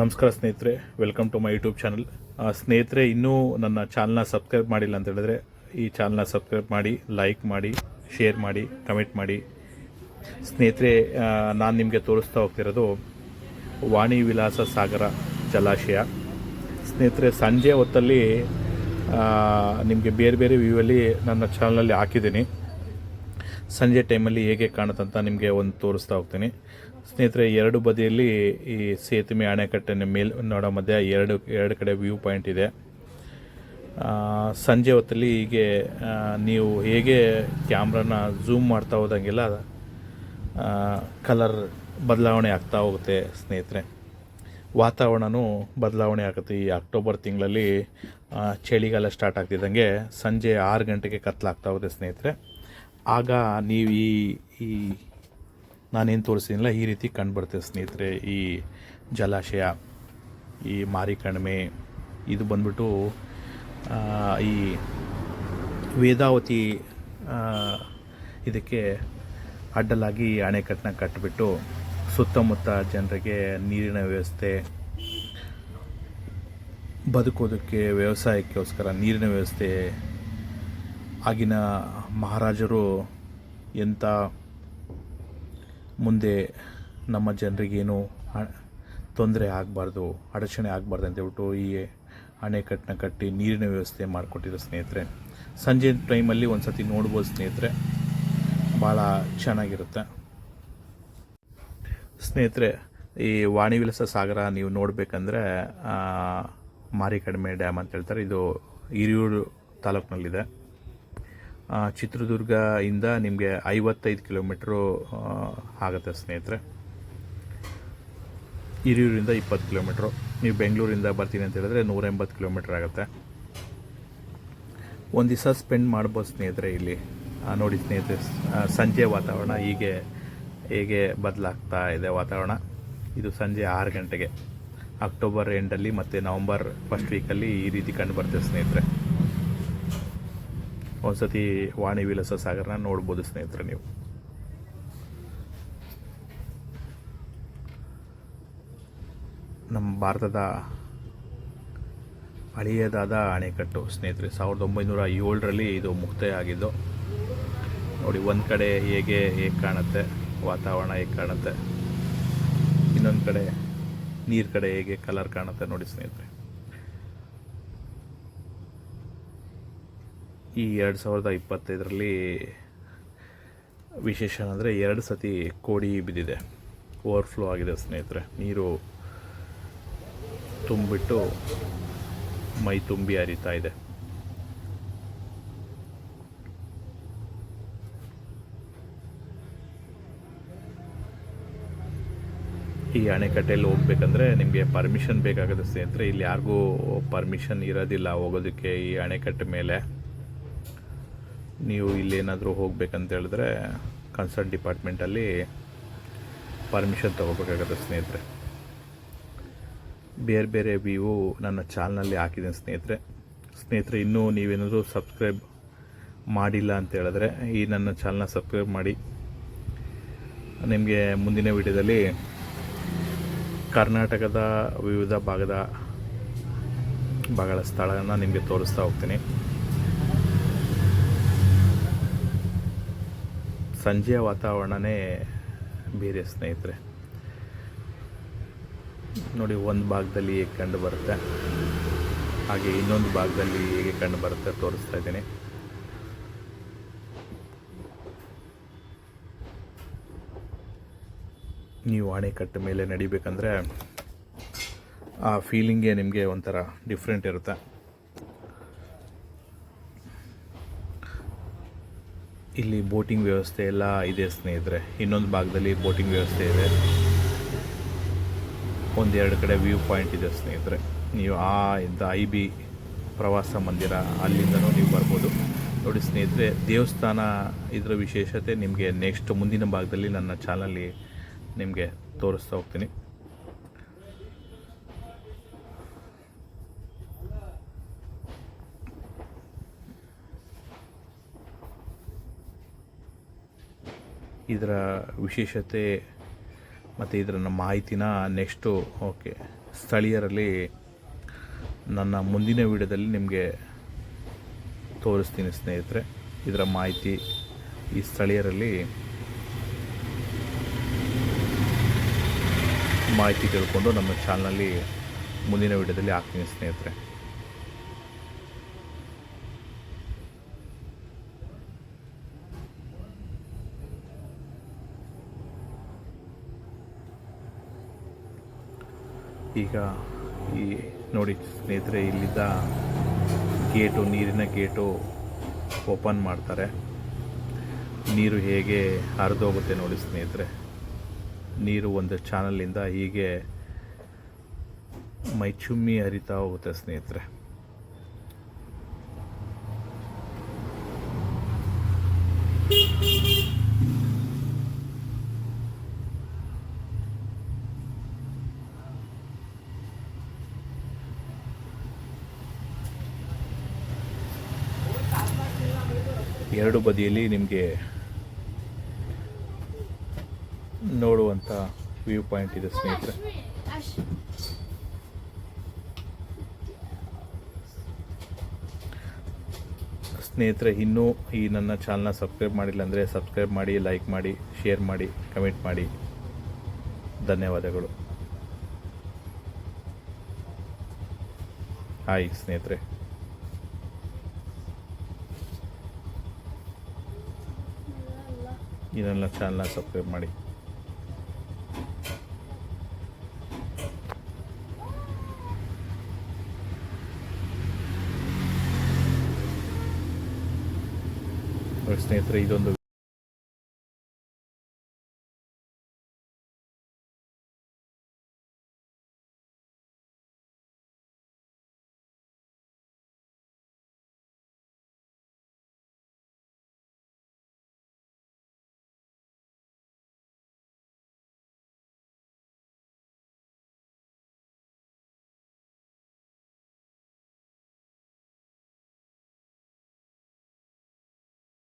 ನಮಸ್ಕಾರ ಸ್ನೇಹಿತರೆ welcome to my YouTube channel ಸ್ನೇಹಿತರೆ, ಇನ್ನೂ ನನ್ನ ಚಾನಲ್ನ ಸಬ್ಸ್ಕ್ರೈಬ್ ಮಾಡಿಲ್ಲ ಅಂತ ಹೇಳಿದ್ರೆ, ಈ ಚಾನಲ್ನ ಸಬ್ಸ್ಕ್ರೈಬ್ ಮಾಡಿ ಲೈಕ್ ಮಾಡಿ ಶೇರ್ ಮಾಡಿ ಕಮೆಂಟ್ ಮಾಡಿ. ಸ್ನೇಹಿತರೆ ನಾನು ನಿಮಗೆ ತೋರಿಸ್ತಾ ಹೋಗ್ತಿರೋದು ವಾಣಿ ವಿಲಾಸ ಸಾಗರ ಜಲಾಶಯ. ಸ್ನೇಹಿತರೆ, ಸಂಜೆ ಹೊತ್ತಲ್ಲಿ ನಿಮಗೆ ಬೇರೆ ಬೇರೆ ವ್ಯೂವಲ್ಲಿ ನನ್ನ ಚಾನಲಲ್ಲಿ ಹಾಕಿದ್ದೀನಿ. ಸಂಜೆ ಟೈಮಲ್ಲಿ ಹೇಗೆ ಕಾಣುತ್ತಂತ ನಿಮಗೆ ಒಂದು ತೋರಿಸ್ತಾ ಹೋಗ್ತೀನಿ. ಸ್ನೇಹಿತರೆ, ಎರಡು ಬದಿಯಲ್ಲಿ ಈ ಸೇತುವೆ ಅಣೆಕಟ್ಟಿನ ಮೇಲ್ ನೋಡೋ ಮಧ್ಯೆ ಎರಡು ಎರಡು ಕಡೆ ವ್ಯೂ ಪಾಯಿಂಟ್ ಇದೆ. ಸಂಜೆ ಹೊತ್ತಲ್ಲಿ ಹೀಗೆ ನೀವು ಹೇಗೆ ಕ್ಯಾಮ್ರಾನ ಝೂಮ್ ಮಾಡ್ತಾ ಹೋದಂಗೆಲ್ಲ ಕಲರ್ ಬದಲಾವಣೆ ಆಗ್ತಾ ಹೋಗುತ್ತೆ ಸ್ನೇಹಿತರೆ. ವಾತಾವರಣವೂ ಬದಲಾವಣೆ ಆಗುತ್ತೆ. ಈ ಅಕ್ಟೋಬರ್ ತಿಂಗಳಲ್ಲಿ ಚಳಿಗಾಲ ಸ್ಟಾರ್ಟ್ ಆಗ್ತಿದ್ದಂಗೆ ಸಂಜೆ ಆರು ಗಂಟೆಗೆ ಕತ್ಲಾಗ್ತಾ ಹೋಗುತ್ತೆ ಸ್ನೇಹಿತರೆ. ಆಗ ನೀವು ಈ ಈ, ನಾನೇನು ತೋರಿಸಿದಿಲ್ಲ ಈ ರೀತಿ ಕಂಡುಬರ್ತೇವೆ ಸ್ನೇಹಿತರೆ, ಈ ಜಲಾಶಯ, ಈ ಮಾರಿ ಕಣಿವೆ ಇದು ಬಂದ್ಬಿಟ್ಟು ಈ ವೇದಾವತಿ ಇದಕ್ಕೆ ಅಡ್ಡಲಾಗಿ ಅಣೆಕಟ್ಟನ್ನ ಕಟ್ಟಿಬಿಟ್ಟು ಸುತ್ತಮುತ್ತ ಜನರಿಗೆ ನೀರಿನ ವ್ಯವಸ್ಥೆ, ಬದುಕೋದಕ್ಕೆ ವ್ಯವಸಾಯಕ್ಕೋಸ್ಕರ ನೀರಿನ ವ್ಯವಸ್ಥೆ ಆಗಿನ ಮಹಾರಾಜರು ಎಂಥ ಮುಂದೆ ನಮ್ಮ ಜನರಿಗೇನು ತೊಂದರೆ ಆಗಬಾರ್ದು, ಅಡಚಣೆ ಆಗಬಾರ್ದು ಅಂತ ಹೇಳ್ಬಿಟ್ಟು ಈ ಅಣೆಕಟ್ಟನ್ನ ಕಟ್ಟಿ ನೀರಿನ ವ್ಯವಸ್ಥೆ ಮಾಡಿಕೊಟ್ಟಿರೋ ಸ್ನೇಹಿತರೆ. ಸಂಜೆ ಟೈಮಲ್ಲಿ ಒಂದು ಸತಿ ನೋಡ್ಬೋದು ಸ್ನೇಹಿತರೆ. ಭಾಳ ಚೆನ್ನಾಗಿರುತ್ತೆ. ಸ್ನೇಹಿತರೆ, ಈ ವಾಣಿ ವಿಲಾಸ ಸಾಗರ ನೀವು ನೋಡಬೇಕಂದ್ರೆ ಮಾರಿಕಡಿಮೆ ಡ್ಯಾಮ್ ಅಂತ ಹೇಳ್ತಾರೆ. ಇದು ಹಿರಿಯೂರು ತಾಲೂಕಿನಲ್ಲಿದೆ. ಚಿತ್ರದುರ್ಗ ಇಂದ ನಿಮಗೆ ಐವತ್ತೈದು ಕಿಲೋಮೀಟ್ರು ಆಗುತ್ತೆ ಸ್ನೇಹಿತರೆ. ಹಿರಿಯೂರಿಂದ ಇಪ್ಪತ್ತು ಕಿಲೋಮೀಟ್ರು. ನೀವು ಬೆಂಗಳೂರಿಂದ ಬರ್ತೀನಿ ಅಂತ ಹೇಳಿದ್ರೆ ನೂರ ಎಂಬತ್ತು ಕಿಲೋಮೀಟ್ರ್ ಆಗುತ್ತೆ. ಒಂದು ದಿವಸ ಸ್ಪೆಂಡ್ ಮಾಡ್ಬೋದು ಸ್ನೇಹಿತರೆ ಇಲ್ಲಿ. ನೋಡಿ ಸ್ನೇಹಿತರೆ ಸಂಜೆ ವಾತಾವರಣ ಹೀಗೆ, ಹೇಗೆ ಬದಲಾಗ್ತಾ ಇದೆ ವಾತಾವರಣ. ಇದು ಸಂಜೆ ಆರು ಗಂಟೆಗೆ. ಅಕ್ಟೋಬರ್ ಎಂಡಲ್ಲಿ ಮತ್ತು ನವಂಬರ್ ಫಸ್ಟ್ ವೀಕಲ್ಲಿ ಈ ರೀತಿ ಕಂಡು ಬರ್ತದೆ ಸ್ನೇಹಿತರೆ. ಒಂದ್ಸತಿ ವಾಣಿ ವಿಲಾಸ ಸಾಗರನ ನೋಡ್ಬೋದು ಸ್ನೇಹಿತರೆ ನೀವು. ನಮ್ಮ ಭಾರತದ ಹಳೆಯದಾದ ಅಣೆಕಟ್ಟು ಸ್ನೇಹಿತರೆ, ಸಾವಿರದ ಒಂಬೈನೂರ ಏಳರಲ್ಲಿ ಇದು ಮುಕ್ತಾಯ ಆಗಿದ್ದು ನೋಡಿ ಒಂದು ಕಡೆ ಹೇಗೆ ಹೇಗೆ ಕಾಣುತ್ತೆ, ವಾತಾವರಣ ಹೇಗೆ ಕಾಣುತ್ತೆ, ಇನ್ನೊಂದು ಕಡೆ ನೀರು ಕಡೆ ಹೇಗೆ ಕಲರ್ ಕಾಣುತ್ತೆ ನೋಡಿ ಸ್ನೇಹಿತರೆ. ಈ ಎರಡು ಸಾವಿರದ ಇಪ್ಪತ್ತೈದರಲ್ಲಿ ವಿಶೇಷ ಅಂದರೆ ಎರಡು ಸತಿ ಕೋಡಿ ಬಿದ್ದಿದೆ. ಓವರ್ಫ್ಲೋ ಆಗಿದೆ ಸ್ನೇಹಿತರೆ. ನೀರು ತುಂಬಿಟ್ಟು ಮೈ ತುಂಬಿ ಹರಿತಾ ಇದೆ. ಈ ಅಣೆಕಟ್ಟೆಯಲ್ಲಿ ಹೋಗ್ಬೇಕಂದ್ರೆ ನಿಮಗೆ ಪರ್ಮಿಷನ್ ಬೇಕಾಗುತ್ತೆ ಸ್ನೇಹಿತರೆ. ಇಲ್ಲಿ ಯಾರಿಗೂ ಪರ್ಮಿಷನ್ ಇರೋದಿಲ್ಲ ಹೋಗೋದಕ್ಕೆ ಈ ಅಣೆಕಟ್ಟೆ ಮೇಲೆ. ನೀವು ಇಲ್ಲೇನಾದರೂ ಹೋಗ್ಬೇಕಂತ ಹೇಳಿದ್ರೆ ಕನ್ಸರ್ನ್ ಡಿಪಾರ್ಟ್ಮೆಂಟಲ್ಲಿ ಪರ್ಮಿಷನ್ ತೊಗೋಬೇಕಾಗತ್ತೆ ಸ್ನೇಹಿತರೆ. ಬೇರೆ ಬೇರೆ ವ್ಯೂ ನನ್ನ ಚಾನಲಲ್ಲಿ ಹಾಕಿದ್ದೀನಿ ಸ್ನೇಹಿತರೆ. ಸ್ನೇಹಿತರೆ, ಇನ್ನೂ ನೀವೇನಾದರೂ ಸಬ್ಸ್ಕ್ರೈಬ್ ಮಾಡಿಲ್ಲ ಅಂತ ಹೇಳಿದ್ರೆ ಈ ನನ್ನ ಚಾನಲ್ನ ಸಬ್ಸ್ಕ್ರೈಬ್ ಮಾಡಿ. ನಿಮಗೆ ಮುಂದಿನ ವಿಡಿಯೋದಲ್ಲಿ ಕರ್ನಾಟಕದ ವಿವಿಧ ಭಾಗದ ಭಾಗಗಳ ಸ್ಥಳನ ನಿಮಗೆ ತೋರಿಸ್ತಾ ಹೋಗ್ತೀನಿ. ಸಂಜೆಯ ವಾತಾವರಣನೇ ಬೇರೆ ಸ್ನೇಹಿತರೆ. ನೋಡಿ, ಒಂದು ಭಾಗದಲ್ಲಿ ಹೇಗೆ ಕಂಡು ಬರುತ್ತೆ, ಹಾಗೆ ಇನ್ನೊಂದು ಭಾಗದಲ್ಲಿ ಹೇಗೆ ಕಂಡು ಬರುತ್ತೆ ತೋರಿಸ್ತಾ ಇದ್ದೀನಿ. ನೀವು ಅಣೆಕಟ್ಟು ಮೇಲೆ ನಡಿಬೇಕಂದ್ರೆ ಆ ಫೀಲಿಂಗೇ ನಿಮಗೆ ಒಂಥರ ಡಿಫ್ರೆಂಟ್ ಇರುತ್ತೆ. ಇಲ್ಲಿ ಬೋಟಿಂಗ್ ವ್ಯವಸ್ಥೆ ಎಲ್ಲ ಇದೆ ಸ್ನೇಹಿತರೆ. ಇನ್ನೊಂದು ಭಾಗದಲ್ಲಿ ಬೋಟಿಂಗ್ ವ್ಯವಸ್ಥೆ ಇದೆ. ಒಂದೆರಡು ಕಡೆ ವ್ಯೂ ಪಾಯಿಂಟ್ ಇದೆ ಸ್ನೇಹಿತರೆ. ನೀವು ಆ ಇಂದ ಐ ಬಿ ಪ್ರವಾಸ ಮಂದಿರ ಅಲ್ಲಿಂದನೂ ನೀವು ಬರ್ಬೋದು. ನೋಡಿ ಸ್ನೇಹಿತರೆ, ದೇವಸ್ಥಾನ ಇದರ ವಿಶೇಷತೆ ನಿಮಗೆ ನೆಕ್ಸ್ಟ್ ಮುಂದಿನ ಭಾಗದಲ್ಲಿ ನನ್ನ ಚಾನಲ್ಲಿ ನಿಮಗೆ ತೋರಿಸ್ತಾ ಹೋಗ್ತೀನಿ. ಇದರ ವಿಶೇಷತೆ ಮತ್ತು ಇದರ ಮಾಹಿತಿನ ನೆಕ್ಸ್ಟು ಓಕೆ ಸ್ಥಳೀಯರಲ್ಲಿ ನನ್ನ ಮುಂದಿನ ವಿಡಿಯೋದಲ್ಲಿ ನಿಮಗೆ ತೋರಿಸ್ತೀನಿ ಸ್ನೇಹಿತರೆ. ಇದರ ಮಾಹಿತಿ ಈ ಸ್ಥಳೀಯರಲ್ಲಿ ಮಾಹಿತಿ ತಿಳ್ಕೊಂಡು ನಮ್ಮ ಚಾನಲಲ್ಲಿ ಮುಂದಿನ ವಿಡಿಯೋದಲ್ಲಿ ಹಾಕ್ತೀನಿ ಸ್ನೇಹಿತರೆ. ಈಗ ಈ ನೋಡಿ ಸ್ನೇಹಿತರೆ, ಇಲ್ಲಿದ್ದ ಗೇಟು, ನೀರಿನ ಗೇಟು ಓಪನ್ ಮಾಡ್ತಾರೆ. ನೀರು ಹೇಗೆ ಹರಿದೋಗುತ್ತೆ ನೋಡಿ ಸ್ನೇಹಿತರೆ. ನೀರು ಒಂದು ಚಾನಲಿಂದ ಹೀಗೆ ಮೈಚುಮ್ಮಿ ಹರಿತಾ ಹೋಗುತ್ತೆ ಸ್ನೇಹಿತರೆ. ಎರಡು ಬದಿಯಲ್ಲಿ ನಿಮಗೆ ನೋಡುವಂಥ ವ್ಯೂ ಪಾಯಿಂಟ್ ಇದೆ ಸ್ನೇಹಿತರೆ. ಸ್ನೇಹಿತರೆ, ಇನ್ನೂ ಈ ನನ್ನ ಚಾನಲ್ನ ಸಬ್ಸ್ಕ್ರೈಬ್ ಮಾಡಿಲ್ಲ ಅಂದರೆ ಸಬ್ಸ್ಕ್ರೈಬ್ ಮಾಡಿ, ಲೈಕ್ ಮಾಡಿ, ಶೇರ್ ಮಾಡಿ, ಕಮೆಂಟ್ ಮಾಡಿ. ಧನ್ಯವಾದಗಳು. ಹಾಯ್ ಸ್ನೇಹಿತರೆ. ನನ್ನ ಚಾನಲ್ನ ಸಬ್ಸ್ಕ್ರೈಬ್ ಮಾಡಿ. ಸ್ನೇಹಿತರೆ ಇದೊಂದು